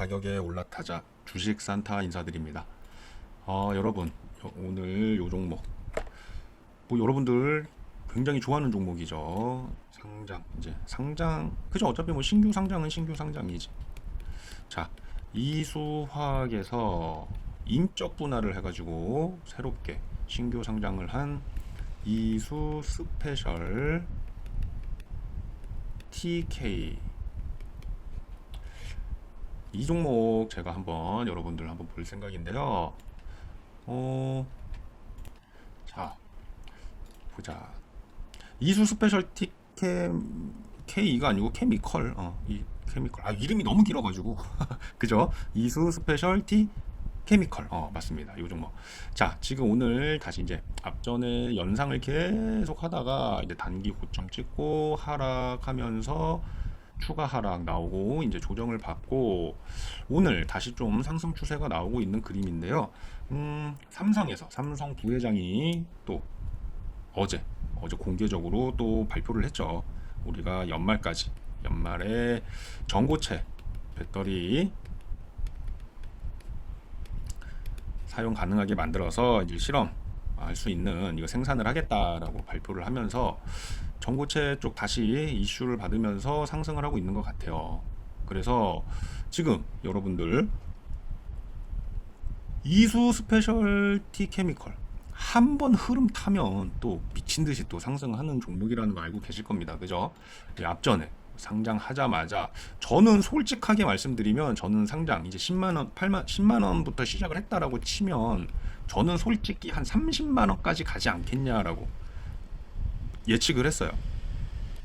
가격에 올라타자 주식 산타 인사드립니다. 어, 여러분 여- 오늘 요 종목 뭐 여러분들 굉장히 좋아하는 종목이죠. 상장 이제 상장 그죠 어차피 뭐 신규 상장은 신규 상장이지. 자 이수화학에서 인적 분할을 해가지고 새롭게 신규 상장을 한 이수 스페셜 TK 이 종목 제가 한번 여러분들 한번 볼 생각인데요. 어, 자 보자. 이수 스페셜 티 캠 K가 아니고 케미컬. 어, 이 케미컬. 아 이름이 너무 길어가지고 그죠? 이수 스페셜티 케미컬. 어 맞습니다. 요 종목. 자 지금 오늘 다시 이제 앞전에 연상을 계속 하다가 이제 단기 고점 찍고 하락하면서 추가 하락 나오고 이제 조정을 받고 오늘 다시 좀 상승 추세가 나오고 있는 그림인데요. 음, 삼성에서 삼성 부회장이 또 어제 어제 공개적으로 또 발표를 했죠. 우리가 연말까지 연말에 전고체 배터리 사용 가능하게 만들어서 이제 실험 할 수 있는 이거 생산을 하겠다라고 발표를 하면서 전고체 쪽 다시 이슈를 받으면서 상승을 하고 있는 것 같아요. 그래서 지금 여러분들 이수 스페셜티 케미컬 한 번 흐름 타면 또 미친 듯이 또 상승하는 종목이라는 거 알고 계실 겁니다. 그죠? 이 앞전에 상장하자마자 저는 솔직하게 말씀드리면 저는 상장 이제 10만 원, 8만 10만 원부터 시작을 했다라고 치면 저는 솔직히 한 30만 원까지 가지 않겠냐라고 예측을 했어요.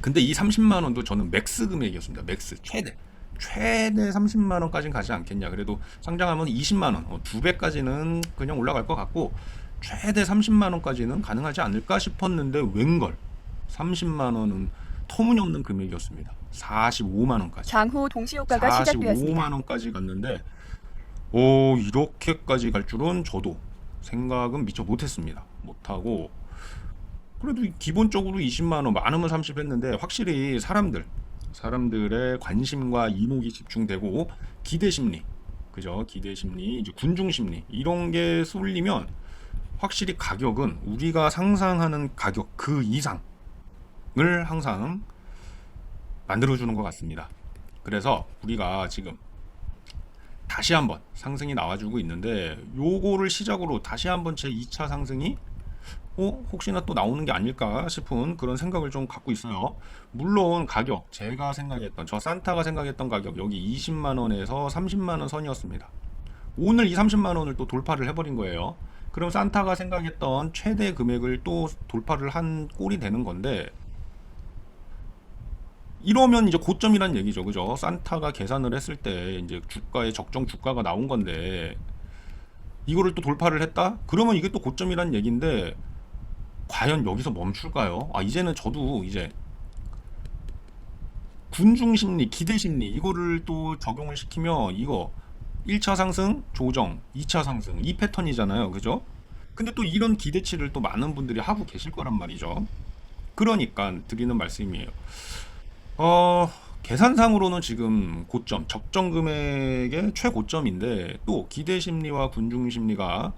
근데 이 30만 원도 저는 맥스 금액이었습니다. 맥스 최대. 최대 30만 원까지는 가지 않겠냐. 그래도 상장하면 20만 원, 어, 두 배까지는 그냥 올라갈 것 같고 최대 30만 원까지는 가능하지 않을까 싶었는데 웬걸 30만 원은 터무니없는 금액이었습니다. 45만 원까지. 장후 동시 효과가 시작되었습니다. 45만 원까지 갔는데 오 이렇게까지 갈 줄은 저도 생각은 미처 못했습니다. 못하고 그래도 기본적으로 20만 원 많으면 30 했는데 확실히 사람들 사람들의 관심과 이목이 집중되고 기대 심리 그죠 기대 심리 이제 군중 심리 이런 게 쏠리면 확실히 가격은 우리가 상상하는 가격 그 이상을 항상 만들어주는 것 같습니다. 그래서 우리가 지금 다시 한번 상승이 나와주고 있는데 요거를 시작으로 다시 한번 제 2차 상승이 어, 혹시나 또 나오는 게 아닐까 싶은 그런 생각을 좀 갖고 있어요. 물론 가격 제가 생각했던 저 산타가 생각했던 가격 여기 20만 원에서 30만 원 선이었습니다. 오늘 이 30만 원을 또 돌파를 해버린 거예요. 그럼 산타가 생각했던 최대 금액을 또 돌파를 한 꼴이 되는 건데 이러면 이제 고점이란 얘기죠. 그죠? 산타가 계산을 했을 때 이제 주가의 적정 주가가 나온 건데 이거를 또 돌파를 했다? 그러면 이게 또 고점이란 얘기인데 과연 여기서 멈출까요? 아, 이제는 저도 이제 군중 심리, 기대 심리 이거를 또 적용을 시키면 이거 1차 상승, 조정, 2차 상승 이 패턴이잖아요. 그죠? 근데 또 이런 기대치를 또 많은 분들이 하고 계실 거란 말이죠. 그러니까 드리는 말씀이에요. 어, 계산상으로는 지금 고점, 적정 금액의 최고점인데 또 기대 심리와 군중 심리가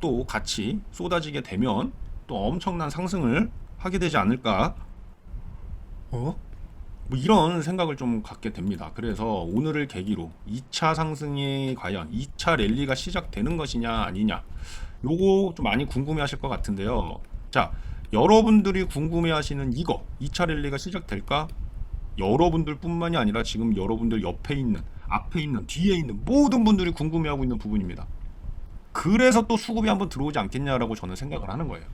또 같이 쏟아지게 되면 또 엄청난 상승을 하게 되지 않을까? 어? 뭐 이런 생각을 좀 갖게 됩니다. 그래서 오늘을 계기로 2차 상승이 과연 2차 랠리가 시작되는 것이냐 아니냐 요거 좀 많이 궁금해 하실 것 같은데요. 자, 여러분들이 궁금해 하시는 이거 2차 랠리가 시작될까? 여러분들 뿐만이 아니라 지금 여러분들 옆에 있는 앞에 있는 뒤에 있는 모든 분들이 궁금해하고 있는 부분입니다. 그래서 또 수급이 한번 들어오지 않겠냐라고 저는 생각을 하는 거예요.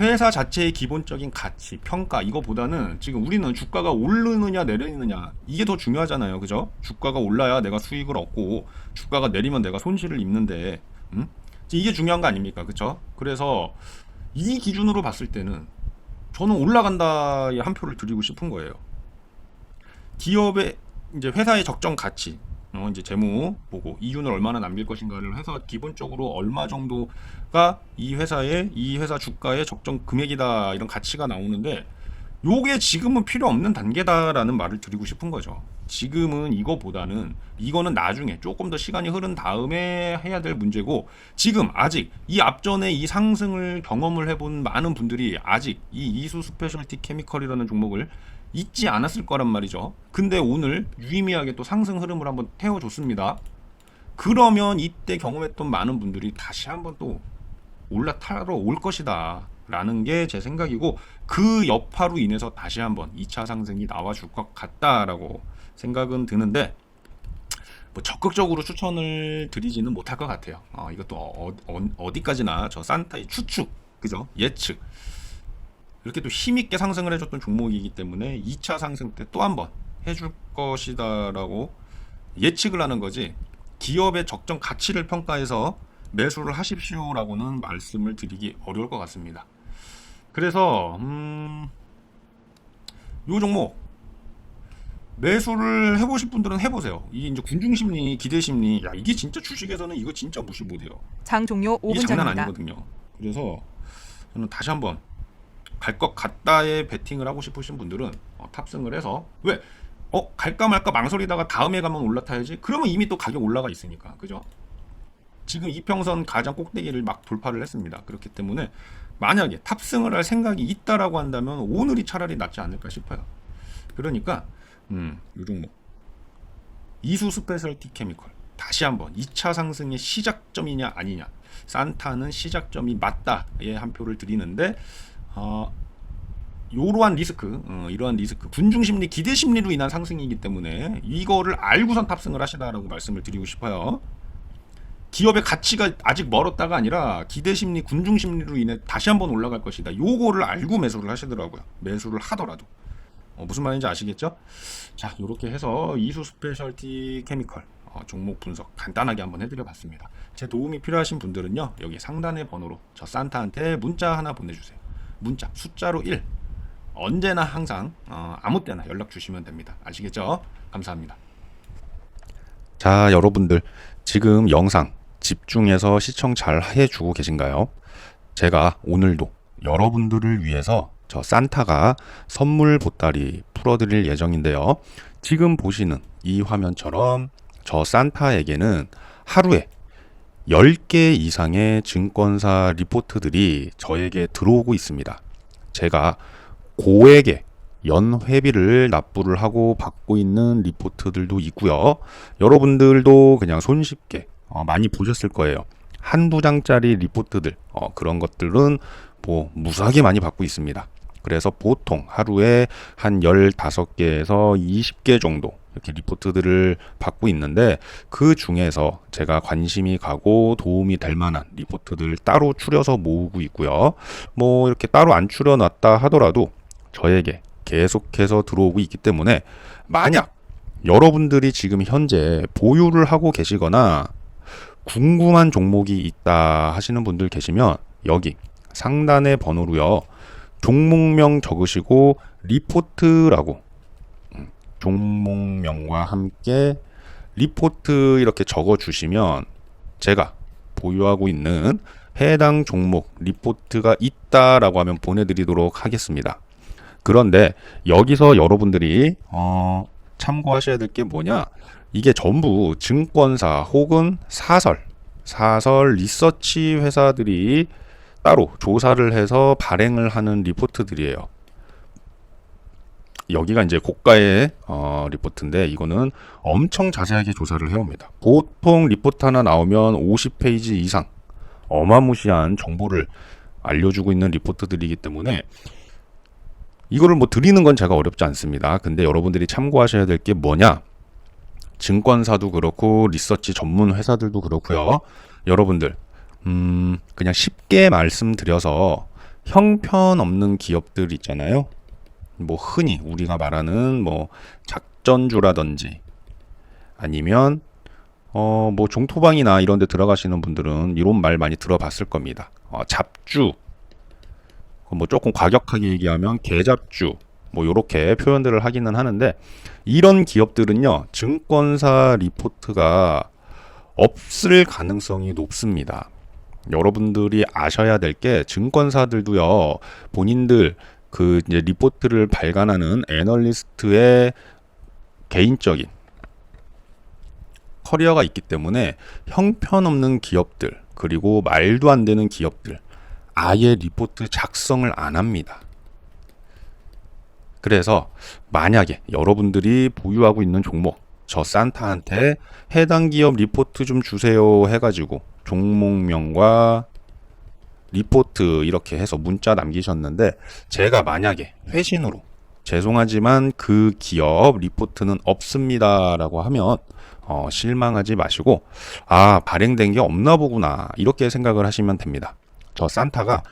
회사 자체의 기본적인 가치, 평가 이거보다는 지금 우리는 주가가 오르느냐 내리느냐 이게 더 중요하잖아요. 그죠? 주가가 올라야 내가 수익을 얻고 주가가 내리면 내가 손실을 입는데 음? 이게 중요한 거 아닙니까? 그죠? 그래서 이 기준으로 봤을 때는 저는 올라간다에 한 표를 드리고 싶은 거예요. 기업의 이제 회사의 적정 가치, 어, 이제 재무 보고 이윤을 얼마나 남길 것인가를 해서 기본적으로 얼마 정도가 이 회사의 이 회사 주가의 적정 금액이다 이런 가치가 나오는데 요게 지금은 필요 없는 단계다라는 말을 드리고 싶은 거죠. 지금은 이거보다는 이거는 나중에 조금 더 시간이 흐른 다음에 해야 될 문제고 지금 아직 이 앞전에 이 상승을 경험을 해본 많은 분들이 아직 이 이수 스페셜티 케미컬이라는 종목을 잊지 않았을 거란 말이죠. 근데 오늘 유의미하게 또 상승 흐름을 한번 태워줬습니다. 그러면 이때 경험했던 많은 분들이 다시 한번 또 올라타러 올 것이다. 라는 게 제 생각이고 그 여파로 인해서 다시 한번 2차 상승이 나와줄 것 같다라고 생각은 드는데 뭐 적극적으로 추천을 드리지는 못할 것 같아요. 어, 이것도 어, 디까지나 저 산타의 추측, 그죠? 예측. 이렇게 또 힘있게 상승을 해줬던 종목이기 때문에 2차 상승 때 또 한 번 해줄 것이다라고 예측을 하는 거지 기업의 적정 가치를 평가해서 매수를 하십시오라고는 말씀을 드리기 어려울 것 같습니다. 그래서 음, 요 종목 매수를 해보실 분들은 해보세요. 이게 이제 군중 심리, 기대 심리, 야 이게 진짜 주식에서는 이거 진짜 무시 못해요. 장 종료 이게 5분 장난 전입니다. 아니거든요. 그래서 저는 다시 한번 갈 것 같다에 베팅을 하고 싶으신 분들은 어, 탑승을 해서 왜? 어 갈까 말까 망설이다가 다음에 가면 올라타야지. 그러면 이미 또 가격 올라가 있으니까 그죠? 지금 이평선 가장 꼭대기를 막 돌파를 했습니다. 그렇기 때문에 만약에 탑승을 할 생각이 있다라고 한다면 오늘이 차라리 낫지 않을까 싶어요. 그러니까 음, 요 종목 이수 스페셜티 케미컬 다시 한번 2차 상승의 시작점이냐 아니냐 산타는 시작점이 맞다에 한 표를 드리는데 어, 이러한 리스크 어, 이러한 리스크 군중 심리 기대 심리로 인한 상승이기 때문에 이거를 알고선 탑승을 하시다라고 말씀을 드리고 싶어요 기업의 가치가 아직 멀었다가 아니라 기대 심리 군중 심리로 인해 다시 한번 올라갈 것이다 요거를 알고 매수를 하시더라고요 매수를 하더라도 어, 무슨 말인지 아시겠죠? 자, 이렇게 해서 이수 스페셜티 케미컬 어, 종목 분석 간단하게 한번 해드려 봤습니다. 제 도움이 필요하신 분들은요, 여기 상단의 번호로 저 산타한테 문자 하나 보내주세요. 문자 숫자로 1 언제나 항상 어, 아무 때나 연락 주시면 됩니다. 아시겠죠? 감사합니다. 자, 여러분들 지금 영상 집중해서 시청 잘 해주고 계신가요? 제가 오늘도 여러분들을 위해서 저 산타가 선물 보따리 풀어드릴 예정인데요. 지금 보시는 이 화면처럼 저 산타에게는 하루에 10개 이상의 증권사 리포트들이 저에게 들어오고 있습니다. 제가 고액의 연회비를 납부를 하고 받고 있는 리포트들도 있고요. 여러분들도 그냥 손쉽게 어, 많이 보셨을 거예요. 한두 장짜리 리포트들 어, 그런 것들은 뭐 무수하게 많이 받고 있습니다. 그래서 보통 하루에 한 15개에서 20개 정도 이렇게 리포트들을 받고 있는데 그 중에서 제가 관심이 가고 도움이 될 만한 리포트들 따로 추려서 모으고 있고요. 뭐 이렇게 따로 안 추려놨다 하더라도 저에게 계속해서 들어오고 있기 때문에 만약 여러분들이 지금 현재 보유를 하고 계시거나 궁금한 종목이 있다 하시는 분들 계시면 여기 상단의 번호로요. 종목명 적으시고 리포트라고 음, 종목명과 함께 리포트 이렇게 적어 주시면 제가 보유하고 있는 해당 종목 리포트가 있다라고 하면 보내드리도록 하겠습니다. 그런데 여기서 여러분들이 어, 참고하셔야 될 게 뭐냐? 이게 전부 증권사 혹은 사설, 사설 리서치 회사들이 따로 조사를 해서 발행을 하는 리포트들이에요. 여기가 이제 고가의 어, 리포트인데 이거는 엄청 자세하게 조사를 해옵니다. 보통 리포트 하나 나오면 50페이지 이상 어마무시한 정보를 알려주고 있는 리포트들이기 때문에 이거를 뭐 드리는 건 제가 어렵지 않습니다. 근데 여러분들이 참고하셔야 될 게 뭐냐? 증권사도 그렇고 리서치 전문 회사들도 그렇고요. 여러분들 음, 그냥 쉽게 말씀드려서 형편없는 기업들 있잖아요. 뭐 흔히 우리가 말하는 뭐 작전주라든지 아니면 어 뭐 종토방이나 이런 데 들어가시는 분들은 이런 말 많이 들어봤을 겁니다. 어, 잡주 뭐 조금 과격하게 얘기하면 개잡주 뭐 요렇게 표현들을 하기는 하는데 이런 기업들은요 증권사 리포트가 없을 가능성이 높습니다. 여러분들이 아셔야 될 게 증권사들도요 본인들 그 이제 리포트를 발간하는 애널리스트의 개인적인 커리어가 있기 때문에 형편없는 기업들 그리고 말도 안 되는 기업들 아예 리포트 작성을 안 합니다. 그래서 만약에 여러분들이 보유하고 있는 종목 저 산타한테 해당 기업 리포트 좀 주세요 해가지고 종목명과 리포트 이렇게 해서 문자 남기셨는데 제가 만약에 회신으로 죄송하지만 그 기업 리포트는 없습니다라고 하면 어, 실망하지 마시고 아 발행된 게 없나 보구나 이렇게 생각을 하시면 됩니다. 저 산타가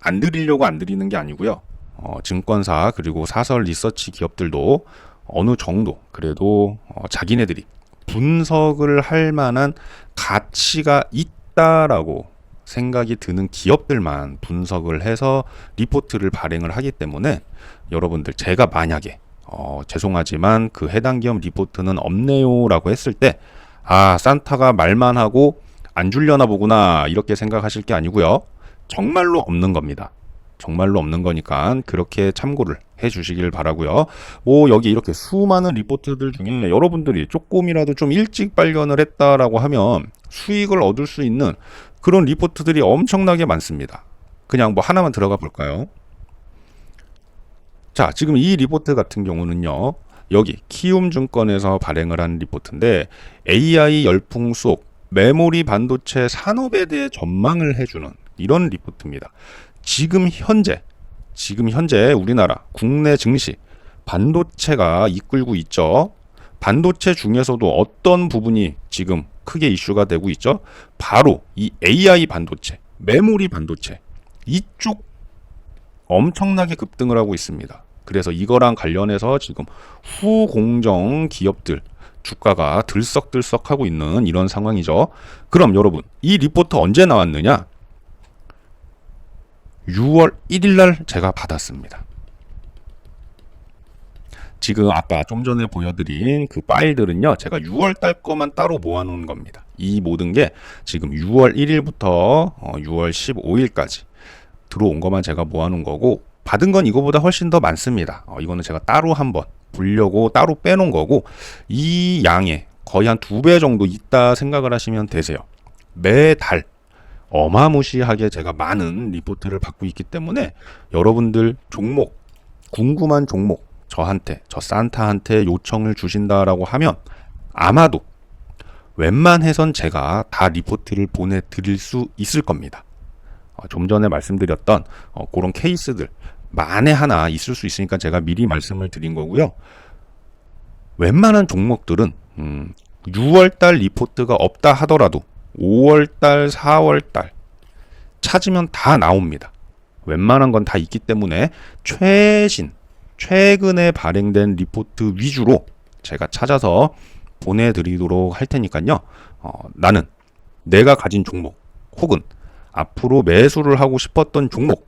안 드리려고 안 드리는 게 아니고요. 어, 증권사 그리고 사설 리서치 기업들도 어느 정도 그래도 어, 자기네들이 분석을 할 만한 가치가 있다라고 생각이 드는 기업들만 분석을 해서 리포트를 발행을 하기 때문에 여러분들 제가 만약에 어, 죄송하지만 그 해당 기업 리포트는 없네요라고 했을 때 아 산타가 말만 하고 안 줄려나 보구나 이렇게 생각하실 게 아니고요. 정말로 없는 겁니다. 정말로 없는 거니까 그렇게 참고를 해 주시길 바라고요. 뭐 여기 이렇게 수많은 리포트들 중에 여러분들이 조금이라도 좀 일찍 발견을 했다라고 하면 수익을 얻을 수 있는 그런 리포트들이 엄청나게 많습니다. 그냥 뭐 하나만 들어가 볼까요? 자, 지금 이 리포트 같은 경우는요. 여기 키움증권에서 발행을 한 리포트인데 AI 열풍 속 메모리 반도체 산업에 대해 전망을 해주는 이런 리포트입니다. 지금 현재 지금 현재 우리나라 국내 증시 반도체가 이끌고 있죠. 반도체 중에서도 어떤 부분이 지금 크게 이슈가 되고 있죠. 바로 이 AI 반도체, 메모리 반도체 이쪽 엄청나게 급등을 하고 있습니다. 그래서 이거랑 관련해서 지금 후공정 기업들 주가가 들썩들썩 하고 있는 이런 상황이죠. 그럼 여러분, 이 리포트 언제 나왔느냐? 6월 1일 날 제가 받았습니다. 지금 아까 좀 전에 보여드린 그 파일들은요, 제가 6월 달 거만 따로 모아놓은 겁니다. 이 모든 게 지금 6월 1일부터 6월 15일까지 들어온 것만 제가 모아놓은 거고, 받은 건 이거보다 훨씬 더 많습니다. 어, 이거는 제가 따로 한번 보려고 따로 빼놓은 거고, 이 양에 거의 한 두 배 정도 있다 생각을 하시면 되세요. 매달 어마무시하게 제가 많은 리포트를 받고 있기 때문에 여러분들 종목, 궁금한 종목, 저한테, 저 산타한테 요청을 주신다라고 하면 아마도 웬만해선 제가 다 리포트를 보내드릴 수 있을 겁니다. 어, 좀 전에 말씀드렸던 어, 그런 케이스들 만에 하나 있을 수 있으니까 제가 미리 말씀을 드린 거고요. 웬만한 종목들은 음, 6월달 리포트가 없다 하더라도 5월달, 4월달 찾으면 다 나옵니다. 웬만한 건 다 있기 때문에 최신 최근에 발행된 리포트 위주로 제가 찾아서 보내드리도록 할 테니까요. 어, 나는 내가 가진 종목 혹은 앞으로 매수를 하고 싶었던 종목,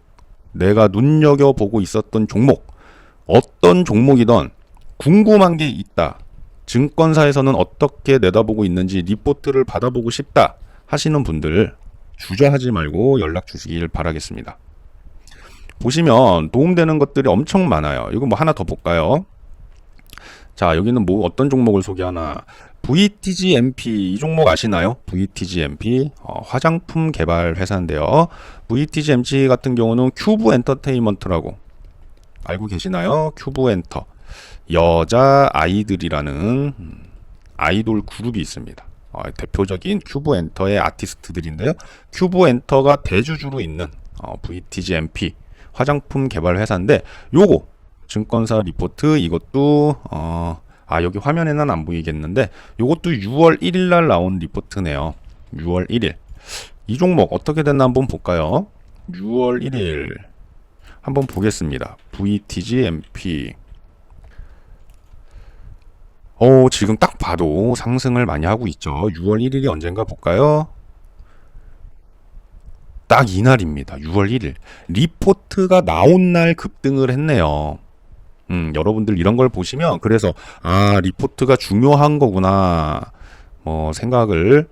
내가 눈여겨보고 있었던 종목, 어떤 종목이든 궁금한 게 있다. 증권사에서는 어떻게 내다보고 있는지 리포트를 받아보고 싶다 하시는 분들 주저하지 말고 연락 주시길 바라겠습니다. 보시면 도움되는 것들이 엄청 많아요. 이거 뭐 하나 더 볼까요? 자, 여기는 뭐 어떤 종목을 소개하나? VTGMP 이 종목 아시나요? VTGMP 어, 화장품 개발 회사인데요. VTGMP 같은 경우는 큐브 엔터테인먼트라고 알고 계시나요? 큐브 엔터 여자 아이들이라는 음, 아이돌 그룹이 있습니다. 어, 대표적인 큐브 엔터의 아티스트들인데요. 큐브 엔터가 대주주로 있는 어, VTGMP 화장품 개발 회사인데 요거 증권사 리포트 이것도 어, 아 여기 화면에는 안 보이겠는데 요것도 6월 1일 날 나온 리포트네요. 6월 1일 이 종목 어떻게 됐나 한번 볼까요? 6월 1일 한번 보겠습니다. VTGMP 어, 지금 딱 봐도 상승을 많이 하고 있죠. 6월 1일이 언젠가 볼까요? 딱 이날입니다. 6월 1일. 리포트가 나온 날 급등을 했네요. 음, 여러분들 이런 걸 보시면 그래서 아, 리포트가 중요한 거구나. 뭐 생각을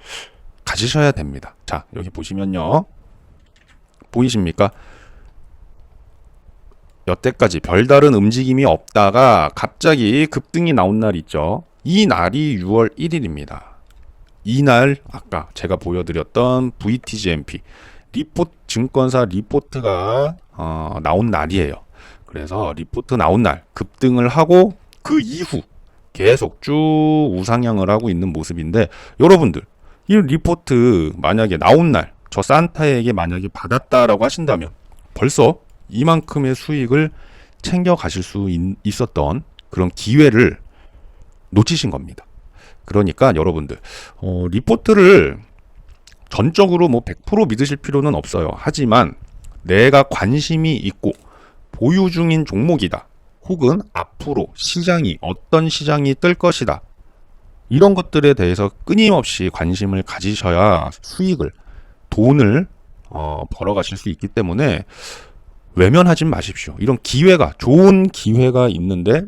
가지셔야 됩니다. 자, 여기 보시면요. 보이십니까? 여태까지 별다른 움직임이 없다가 갑자기 급등이 나온 날 있죠. 이 날이 6월 1일입니다. 이날 아까 제가 보여드렸던 VTGMP 리포트 증권사 리포트가 어, 나온 날이에요. 그래서 리포트 나온 날 급등을 하고 그 이후 계속 쭉 우상향을 하고 있는 모습인데 여러분들 이 리포트 만약에 나온 날 저 산타에게 만약에 받았다라고 하신다면 벌써 이만큼의 수익을 챙겨 가실 수 있, 있었던 그런 기회를 놓치신 겁니다. 그러니까 여러분들 어, 리포트를 전적으로 뭐 100% 믿으실 필요는 없어요. 하지만 내가 관심이 있고 보유 중인 종목이다. 혹은 앞으로 시장이 어떤 시장이 뜰 것이다. 이런 것들에 대해서 끊임없이 관심을 가지셔야 수익을 돈을 어, 벌어가실 수 있기 때문에 외면하지 마십시오. 이런 기회가 좋은 기회가 있는데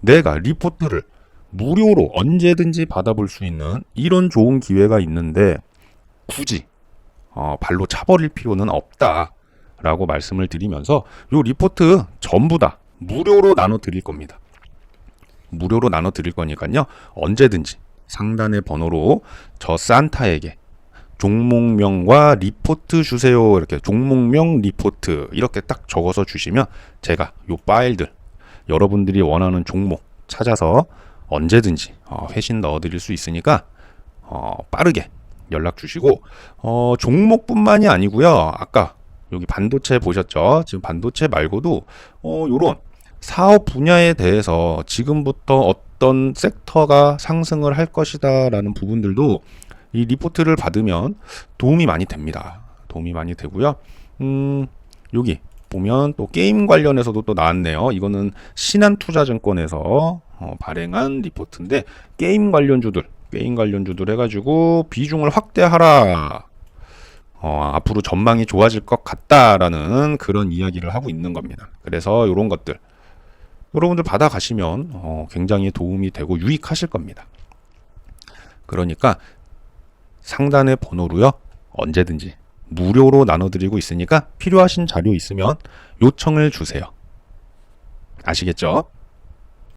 내가 리포트를 무료로 언제든지 받아볼 수 있는 이런 좋은 기회가 있는데 굳이 어, 발로 차버릴 필요는 없다라고 말씀을 드리면서 요 리포트 전부 다 무료로 나눠 드릴 겁니다. 무료로 나눠 드릴 거니까요. 언제든지 상단의 번호로 저 산타에게 종목명과 리포트 주세요. 이렇게 종목명 리포트 이렇게 딱 적어서 주시면 제가 요 파일들 여러분들이 원하는 종목 찾아서 언제든지 어, 회신 넣어 드릴 수 있으니까 어, 빠르게 연락 주시고 어, 종목뿐만이 아니고요. 아까 여기 반도체 보셨죠? 지금 반도체 말고도 어, 요런 사업 분야에 대해서 지금부터 어떤 섹터가 상승을 할 것이다라는 부분들도 이 리포트를 받으면 도움이 많이 됩니다. 도움이 많이 되고요. 음, 여기 보면 또 게임 관련해서도 또 나왔네요. 이거는 신한투자증권에서 어, 발행한 리포트인데 게임 관련주들, 게임 관련주들 해가지고 비중을 확대하라. 어, 앞으로 전망이 좋아질 것 같다라는 그런 이야기를 하고 있는 겁니다. 그래서 이런 것들 여러분들 받아가시면 어, 굉장히 도움이 되고 유익하실 겁니다. 그러니까 상단의 번호로요 언제든지 무료로 나눠드리고 있으니까 필요하신 자료 있으면 요청을 주세요. 아시겠죠?